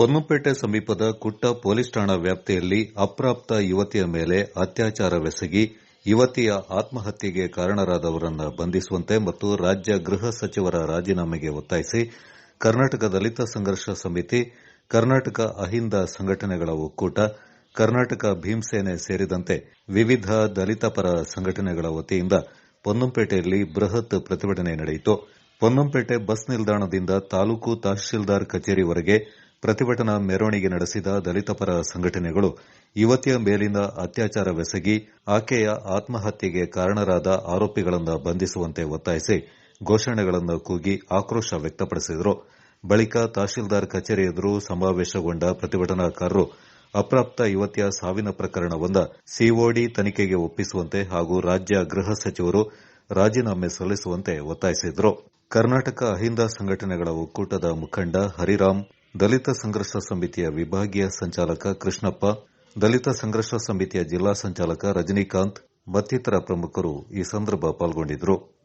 ಪೊನ್ನಂಪೇಟೆ ಸಮೀಪದ ಕುಟ್ಟ ಪೊಲೀಸ್ ಠಾಣಾ ವ್ಯಾಪ್ತಿಯಲ್ಲಿ ಅಪ್ರಾಪ್ತ ಯುವತಿಯ ಮೇಲೆ ಅತ್ಯಾಚಾರವೆಸಗಿ ಯುವತಿಯ ಆತ್ಮಹತ್ಯೆಗೆ ಕಾರಣರಾದವರನ್ನು ಬಂಧಿಸುವಂತೆ ಮತ್ತು ರಾಜ್ಯ ಗೃಹ ಸಚಿವರ ರಾಜೀನಾಮೆಗೆ ಒತ್ತಾಯಿಸಿ ಕರ್ನಾಟಕ ದಲಿತ ಸಂಘರ್ಷ ಸಮಿತಿ, ಕರ್ನಾಟಕ ಅಹಿಂದ ಸಂಘಟನೆಗಳ ಒಕ್ಕೂಟ, ಕರ್ನಾಟಕ ಭೀಮಸೇನೆ ಸೇರಿದಂತೆ ವಿವಿಧ ದಲಿತ ಪರ ಸಂಘಟನೆಗಳ ವತಿಯಿಂದ ಪೊನ್ನಂಪೇಟೆಯಲ್ಲಿ ಬೃಹತ್ ಪ್ರತಿಭಟನೆ ನಡೆಯಿತು. ಪೊನ್ನಂಪೇಟೆ ಬಸ್ ನಿಲ್ದಾಣದಿಂದ ತಾಲೂಕು ತಹಶೀಲ್ದಾರ್ ಕಚೇರಿವರೆಗೆ ಪ್ರತಿಭಟನಾ ಮೆರವಣಿಗೆ ನಡೆಸಿದ ದಲಿತ ಪರ ಸಂಘಟನೆಗಳು ಯುವತಿಯ ಮೇಲಿನ ಅತ್ಯಾಚಾರವೆಸಗಿ ಆಕೆಯ ಆತ್ಮಹತ್ಯೆಗೆ ಕಾರಣರಾದ ಆರೋಪಿಗಳನ್ನು ಬಂಧಿಸುವಂತೆ ಒತ್ತಾಯಿಸಿ ಘೋಷಣೆಗಳನ್ನು ಕೂಗಿ ಆಕ್ರೋಶ ವ್ಯಕ್ತಪಡಿಸಿದರು. ಬಳಿಕ ತಹಶೀಲ್ದಾರ್ ಕಚೇರಿ ಎದುರು ಸಮಾವೇಶಗೊಂಡ ಪ್ರತಿಭಟನಾಕಾರರು ಅಪ್ರಾಪ್ತ ಯುವತಿಯ ಸಾವಿನ ಪ್ರಕರಣವೊಂದ ಸಿಒಡಿ ತನಿಖೆಗೆ ಒಪ್ಪಿಸುವಂತೆ ಹಾಗೂ ರಾಜ್ಯ ಗೃಹ ಸಚಿವರು ರಾಜೀನಾಮೆ ಸಲ್ಲಿಸುವಂತೆ ಒತ್ತಾಯಿಸಿದರು. ಕರ್ನಾಟಕ ಅಹಿಂದ ಸಂಘಟನೆಗಳ ಒಕ್ಕೂಟದ ಮುಖಂಡ ಹರಿರಾಮ್ ದಲಿತ ಸಂಘರ್ಷ ಸಮಿತಿಯ ವಿಭಾಗೀಯ ಸಂಚಾಲಕ ಕೃಷ್ಣಪ್ಪ, ದಲಿತ ಸಂಘರ್ಷ ಸಮಿತಿಯ ಜಿಲ್ಲಾ ಸಂಚಾಲಕ ರಜನಿಕಾಂತ್, ಮತ್ತಿತರ ಪ್ರಮುಖರು ಈ ಸಂದರ್ಭ ಪಾಲ್ಗೊಂಡಿದ್ದರು.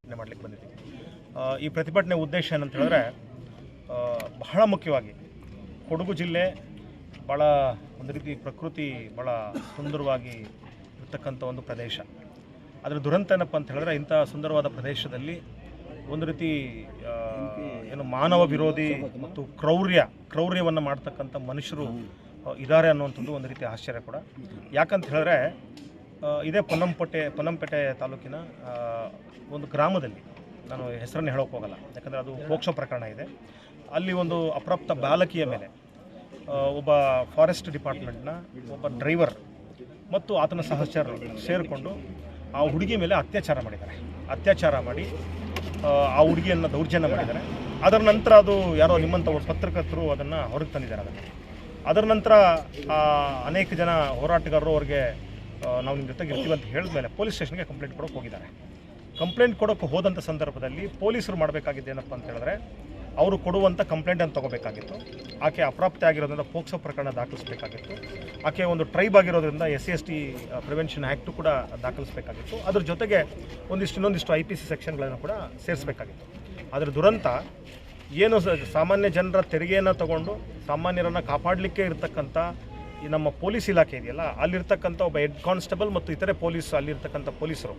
ಪ್ರತಿಭಟನೆ ಬಂದಿದ್ದೀವಿ ಈ ಪ್ರತಿಭಟನೆ ಉದ್ದೇಶ ಏನಂತ ಹೇಳಿದ್ರೆ ಬಹಳ ಮುಖ್ಯವಾಗಿ ಕೊಡಗು ಜಿಲ್ಲೆ ಭಾಳ ಒಂದು ರೀತಿ ಪ್ರಕೃತಿ ಭಾಳ ಸುಂದರವಾಗಿ ಇರ್ತಕ್ಕಂಥ ಒಂದು ಪ್ರದೇಶ. ಅದರ ದುರಂತ ಏನಪ್ಪ ಅಂತ ಹೇಳಿದ್ರೆ ಇಂಥ ಸುಂದರವಾದ ಪ್ರದೇಶದಲ್ಲಿ ಒಂದು ರೀತಿ ಏನು ಮಾನವ ವಿರೋಧಿ ಮತ್ತು ಕ್ರೌರ್ಯ, ಕ್ರೌರ್ಯವನ್ನು ಮಾಡ್ತಕ್ಕಂಥ ಮನುಷ್ಯರು ಇದ್ದಾರೆ ಅನ್ನುವಂಥದ್ದು ಒಂದು ರೀತಿ ಆಶ್ಚರ್ಯ ಕೂಡ. ಯಾಕಂತ ಹೇಳಿದ್ರೆ ಇದೇ ಪೊನ್ನಂಪೇಟೆ ಪೊನ್ನಂಪೇಟೆ ತಾಲೂಕಿನ ಒಂದು ಗ್ರಾಮದಲ್ಲಿ, ನಾನು ಹೆಸರನ್ನು ಹೇಳೋಕೆ ಹೋಗಲ್ಲ, ಯಾಕಂದರೆ ಅದು ಪೋಕ್ಷ ಪ್ರಕರಣ ಇದೆ. ಅಲ್ಲಿ ಒಂದು ಅಪ್ರಾಪ್ತ ಬಾಲಕಿಯ ಮೇಲೆ ಒಬ್ಬ ಫಾರೆಸ್ಟ್ ಡಿಪಾರ್ಟ್ಮೆಂಟ್ನ ಒಬ್ಬ ಡ್ರೈವರ್ ಮತ್ತು ಆತನ ಸಹಚರರು ಸೇರಿಕೊಂಡು ಆ ಹುಡುಗಿ ಮೇಲೆ ಅತ್ಯಾಚಾರ ಮಾಡಿದ್ದಾರೆ. ಅತ್ಯಾಚಾರ ಮಾಡಿ ಆ, ಹುಡುಗಿಯನ್ನು ದೌರ್ಜನ್ಯ ಮಾಡಿದ್ದಾರೆ. ಅದರ ನಂತರ ಅದು ಯಾರೋ ನಿಮ್ಮಂಥ ಪತ್ರಕರ್ತರು ಅದನ್ನು ಹೊರಗೆ ತಂದಿದ್ದಾರೆ ಅದನ್ನು ಅದರ ನಂತರ ಅನೇಕ ಜನ ಹೋರಾಟಗಾರರು ಅವ್ರಿಗೆ ನಾವು ನಿಮ್ಮ ಜೊತೆಗೆ ಇರ್ತೀವಿ ಅಂತ ಹೇಳಿದ ಮೇಲೆ ಪೊಲೀಸ್ ಸ್ಟೇಷನ್ಗೆ ಕಂಪ್ಲೇಂಟ್ ಕೊಡೋಕೆ ಹೋಗಿದ್ದಾರೆ. ಕಂಪ್ಲೇಂಟ್ ಕೊಡೋಕೆ ಹೋದಂಥ ಸಂದರ್ಭದಲ್ಲಿ ಪೊಲೀಸರು ಮಾಡಬೇಕಾಗಿದ್ದೇನಪ್ಪ ಅಂತ ಹೇಳಿದ್ರೆ ಅವರು ಕೊಡುವಂಥ ಕಂಪ್ಲೇಂಟನ್ನು ತಗೋಬೇಕಾಗಿತ್ತು. ಆಕೆ ಅಪ್ರಾಪ್ತಿ ಆಗಿರೋದ್ರಿಂದ ಪೋಕ್ಸೋ ಪ್ರಕರಣ ದಾಖಲಿಸಬೇಕಾಗಿತ್ತು. ಆಕೆ ಒಂದು ಟ್ರೈಬ್ ಆಗಿರೋದ್ರಿಂದ S C S T prevention act ಕೂಡ ದಾಖಲಿಸಬೇಕಾಗಿತ್ತು. ಅದ್ರ ಜೊತೆಗೆ ಒಂದಿಷ್ಟು ಇನ್ನೊಂದಿಷ್ಟು ಐ ಪಿ ಸಿ ಸೆಕ್ಷನ್ಗಳನ್ನು ಕೂಡ ಸೇರಿಸಬೇಕಾಗಿತ್ತು. ಅದರ ದುರಂತ ಏನು ಸಾಮಾನ್ಯ ಜನರ ತೆರಿಗೆಯನ್ನು ತಗೊಂಡು ಸಾಮಾನ್ಯರನ್ನು ಕಾಪಾಡಲಿಕ್ಕೆ ಇರತಕ್ಕಂಥ ಈ ನಮ್ಮ ಪೊಲೀಸ್ ಇಲಾಖೆ ಇದೆಯಲ್ಲ ಅಲ್ಲಿರ್ತಕ್ಕಂಥ ಒಬ್ಬ ಹೆಡ್ ಕಾನ್ಸ್ಟೇಬಲ್ ಮತ್ತು ಇತರೆ ಪೊಲೀಸ್ ಅಲ್ಲಿರ್ತಕ್ಕಂಥ ಪೊಲೀಸರು.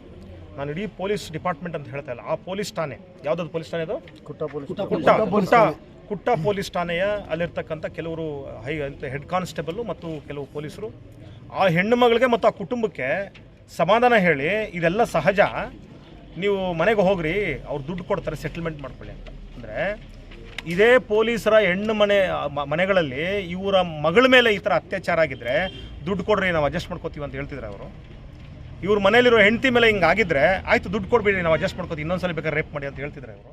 ನಾನು ಇಡೀ ಪೊಲೀಸ್ ಡಿಪಾರ್ಟ್ಮೆಂಟ್ ಅಂತ ಹೇಳ್ತಾ ಇಲ್ಲ. ಆ ಪೊಲೀಸ್ ಠಾಣೆ. ಯಾವುದಾದ್ರು ಪೊಲೀಸ್ ಠಾಣೆ ಅದು ಕುಟ್ಟ ಕುಟ್ಟ ಕುಟ್ಟ ಕುಟ್ಟ ಪೊಲೀಸ್ ಠಾಣೆಯ ಅಲ್ಲಿರ್ತಕ್ಕಂಥ ಕೆಲವರು ಹೈ ಅಂತ ಹೆಡ್ ಕಾನ್ಸ್ಟೇಬಲ್ ಮತ್ತು ಕೆಲವು ಪೊಲೀಸರು. ಆ ಹೆಣ್ಣು ಮಗಳಿಗೆ ಮತ್ತು ಆ ಕುಟುಂಬಕ್ಕೆ ಸಮಾಧಾನ ಹೇಳಿ ಇದೆಲ್ಲ ಸಹಜ. ನೀವು ಮನೆಗೆ ಹೋಗ್ರಿ ಅವ್ರು ದುಡ್ಡು ಕೊಡ್ತಾರೆ ಸೆಟಲ್ಮೆಂಟ್ ಮಾಡ್ಕೊಳ್ಳಿ ಅಂತ. ಅಂದರೆ ಇದೇ ಪೊಲೀಸರ ಹೆಣ್ಣು ಮನೆ ಮನೆಗಳಲ್ಲಿ ಇವರ ಮಗಳ ಮೇಲೆ ಈ ಥರ ಅತ್ಯಾಚಾರ ಆಗಿದ್ರೆ ದುಡ್ಡು ಕೊಡ್ರಿ ನಾವು ಅಡ್ಜಸ್ಟ್ ಮಾಡ್ಕೋತೀವಿ ಅಂತ ಹೇಳ್ತಿದ್ರು ಅವರು. ಇವ್ರ ಮನೇಲಿರೋ ಹೆಂಡತಿ ಮೇಲೆ ಹಿಂಗಾಗಿದ್ರೆ ಆಯ್ತು, ದುಡ್ಡು ಕೊಡ್ಬೇಡಿ, ನಾವು ಅಡ್ಜಸ್ಟ್ ಮಾಡ್ಕೋತೀವಿ. ಇನ್ನೊಂದ್ಸಲ ಬೇಕಾದ್ರೆ ರೇಪ್ ಮಾಡಿ ಅಂತ ಹೇಳ್ತಿದ್ರೆ ಅವರು